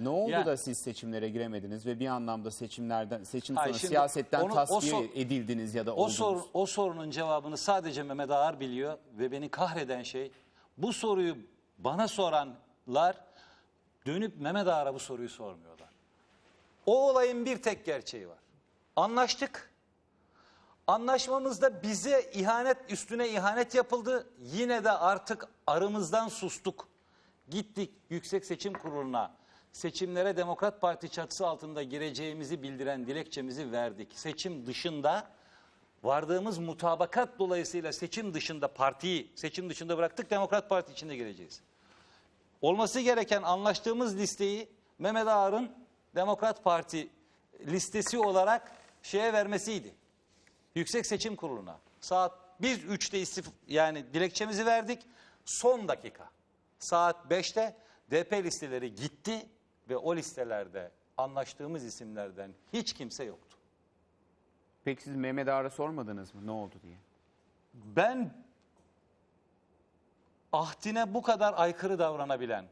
Ne oldu Ya- da siz seçimlere giremediniz ve bir anlamda seçimlerden seçim Hayır, sonra şimdi siyasetten onu- o tasfiye sor- edildiniz ya da O, oldunuz? sorun, o sorunun cevabını sadece Mehmet Ağar biliyor ve beni kahreden şey bu soruyu bana soranlar dönüp Mehmet Ağar'a bu soruyu sormuyorlar. O olayın bir tek gerçeği var. Anlaştık. Anlaşmamızda bize ihanet üstüne ihanet yapıldı. Yine de artık aramızdan sustuk. Gittik Yüksek Seçim Kurulu'na. Seçimlere Demokrat Parti çatısı altında gireceğimizi bildiren dilekçemizi verdik. Seçim dışında vardığımız mutabakat dolayısıyla seçim dışında partiyi seçim dışında bıraktık. Demokrat Parti içinde gireceğiz. Olması gereken anlaştığımız listeyi Mehmet Ağar'ın Demokrat Parti listesi olarak şeye vermesiydi. Yüksek Seçim Kurulu'na. Saat biz 3'te istif yani dilekçemizi verdik. Son dakika. Saat 5'te DP listeleri gitti ve o listelerde anlaştığımız isimlerden hiç kimse yoktu. Peki siz Mehmet Ağar'a sormadınız mı ne oldu diye? Ben ahdine bu kadar aykırı davranabilen,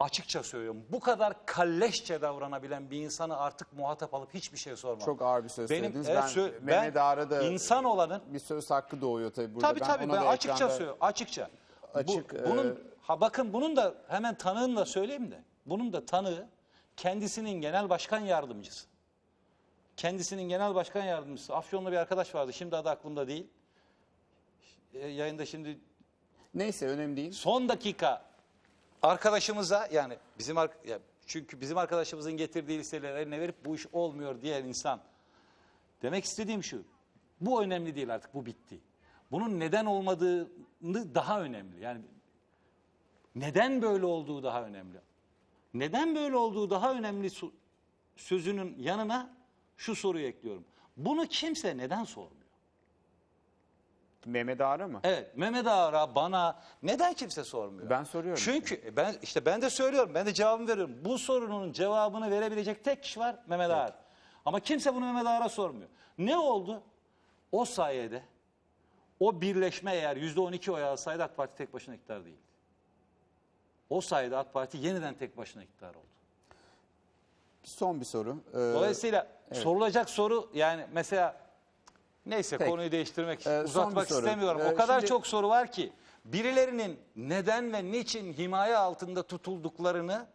açıkça söylüyorum, bu kadar kalleşçe davranabilen bir insanı artık muhatap alıp hiçbir şey sormam. Çok ağır bir söz söylediniz. evet, ben sö- Mehmet ben Ağar'a da insan olanın bir söz hakkı doğuyor tabii burada. Tabii tabii ben da açıkça ekranda- söylüyorum. Açıkça. Açık, Bu, bunun e, ha bakın bunun da hemen tanığını da söyleyeyim de. Bunun da tanığı kendisinin genel başkan yardımcısı. Kendisinin genel başkan yardımcısı. Afyonlu bir arkadaş vardı. Şimdi adı aklımda değil. E, yayında şimdi Neyse önemli değil. son dakika arkadaşımıza yani bizim ar- ya çünkü bizim arkadaşımızın getirdiği listeleri eline verip bu iş olmuyor diyen insan. Demek istediğim şu. Bu önemli değil artık bu bitti. Bunun neden olmadığını daha önemli. Yani neden böyle olduğu daha önemli. Neden böyle olduğu daha önemli sözünün yanına şu soruyu ekliyorum. Bunu kimse neden sormuyor? Mehmet Ağar'a mı? Evet Mehmet Ağar'a bana neden kimse sormuyor? Ben soruyorum. Çünkü e, ben işte ben de söylüyorum. Ben de cevabımı veriyorum. Bu sorunun cevabını verebilecek tek kişi var Mehmet Ağar. Ama kimse bunu Mehmet Ağar'a sormuyor. Ne oldu? O sayede o birleşme eğer yüzde on iki oy alsaydı AK Parti tek başına iktidar değildi. O sayede AK Parti yeniden tek başına iktidar oldu. Son bir soru. Ee, Dolayısıyla sorulacak soru yani mesela neyse Peki. konuyu değiştirmek Ee, uzatmak istemiyorum. Ee, o kadar şimdi- çok soru var ki birilerinin neden ve niçin himaye altında tutulduklarını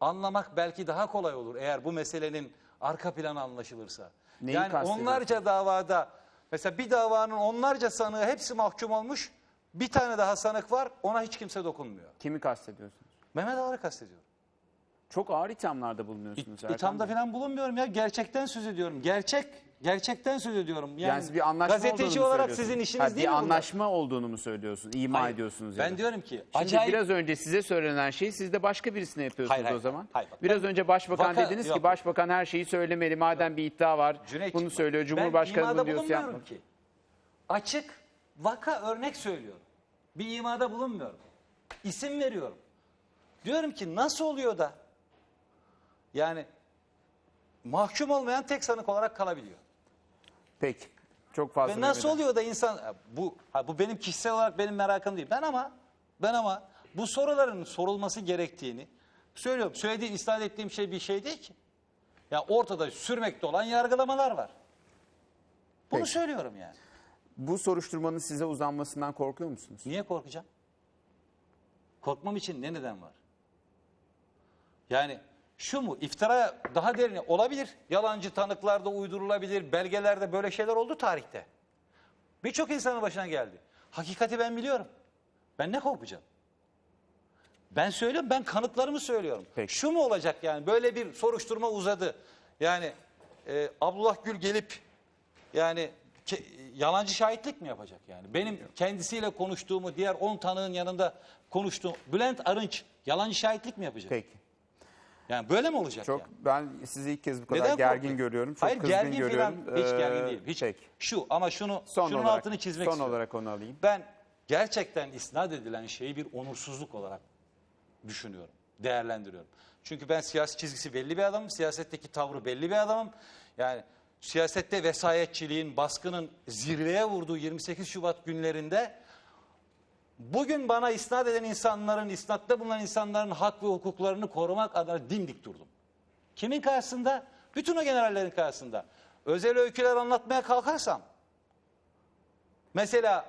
anlamak belki daha kolay olur eğer bu meselenin arka planı anlaşılırsa. Neyi yani onlarca davada mesela bir davanın onlarca sanığı hepsi mahkum olmuş. Bir tane daha sanık var ona hiç kimse dokunmuyor. kimi kastediyorsunuz? Mehmet Ağar'ı kastediyorum. Çok ağır ithamlarda bulunuyorsunuz. Erkan İthamda falan bulunmuyorum ya. Gerçekten söz ediyorum. Gerçek, gerçekten söz ediyorum. Yani, Yani bir anlaşma gazeteci olarak sizin işiniz Ha, değil mi Bir bunlar? anlaşma olduğunu mu söylüyorsunuz? İma Hayır, ediyorsunuz ya Ben diyorum ki Şimdi acayip biraz önce size söylenen şeyi siz de başka birisine yapıyorsunuz Hayır, hayır, o zaman. hayır, bak, biraz ben- önce başbakan Vaka- dediniz yok. ki başbakan her şeyi söylemeli madem bir iddia var. Cüneyt, bunu söylüyor. ben Cumhurbaşkanı bunu diyorsa bulunmuyorum yapma. ki. Açık vaka örnek söylüyorum. Bir imada bulunmuyorum. İsim veriyorum. Diyorum ki nasıl oluyor da yani mahkum olmayan tek sanık olarak kalabiliyor. Peki. Çok fazla. Ve nasıl oluyor da insan bu ha, bu benim kişisel olarak benim merakım değil. Ben ama ben ama bu soruların sorulması gerektiğini söylüyorum. Söylediğim, istat ettiğim şey bir şey değil ki. Ya ortada sürmekte olan yargılamalar var. Bunu Peki. söylüyorum yani. Bu soruşturmanın size uzanmasından korkuyor musunuz? Niye korkacağım? Korkmam için ne neden var? Yani şu mu iftira daha derini olabilir. Yalancı tanıklarda uydurulabilir. Belgelerde böyle şeyler oldu tarihte. Birçok insanın başına geldi. Hakikati ben biliyorum. Ben ne korkacağım? Ben söylüyorum, ben kanıtlarımı söylüyorum. Peki. Şu mu olacak yani böyle bir soruşturma uzadı. Yani e, Abdullah Gül gelip yani yalancı şahitlik mi yapacak yani? Benim kendisiyle konuştuğumu diğer 10 tanığın yanında konuştuğum Bülent Arınç yalancı şahitlik mi yapacak? Peki. Yani böyle mi olacak Çok yani? ben sizi ilk kez bu kadar Neden gergin korkuyorsun? görüyorum. Çok Hayır kızgın gergin görüyorum. falan hiç gergin Ee, değil. Hiç. Peki. Şu ama şunu Son şunun olarak, altını çizmek son istiyorum. olarak onu alayım. Ben gerçekten isnat edilen şeyi bir onursuzluk olarak düşünüyorum, değerlendiriyorum. Çünkü ben siyasi çizgisi belli bir adamım, siyasetteki tavrı belli bir adamım. Yani siyasette vesayetçiliğin, baskının zirveye vurduğu 28 Şubat günlerinde Bugün bana isnat eden insanların, isnatta bulunan insanların hak ve hukuklarını korumak adına dimdik durdum. Kimin karşısında? Bütün o generallerin karşısında. Özel öyküler anlatmaya kalkarsam, mesela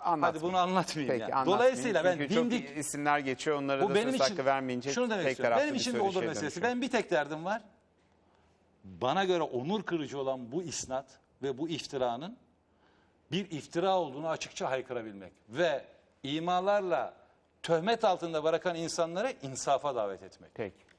Anlatmayın. hadi bunu anlatmayayım Peki, yani. anlatmayın. Dolayısıyla ben Çünkü dimdik çok isimler geçiyor onlara bu da benim söz için hakkı vermeyince şunu demek tek istiyorum. taraflı Benim için söyleşiye olur meselesi. dönüşüyor. Ben bir tek derdim var. Bana göre onur kırıcı olan bu isnat ve bu iftiranın bir iftira olduğunu açıkça haykırabilmek ve imalarla töhmet altında bırakan insanları insafa davet etmek. Peki.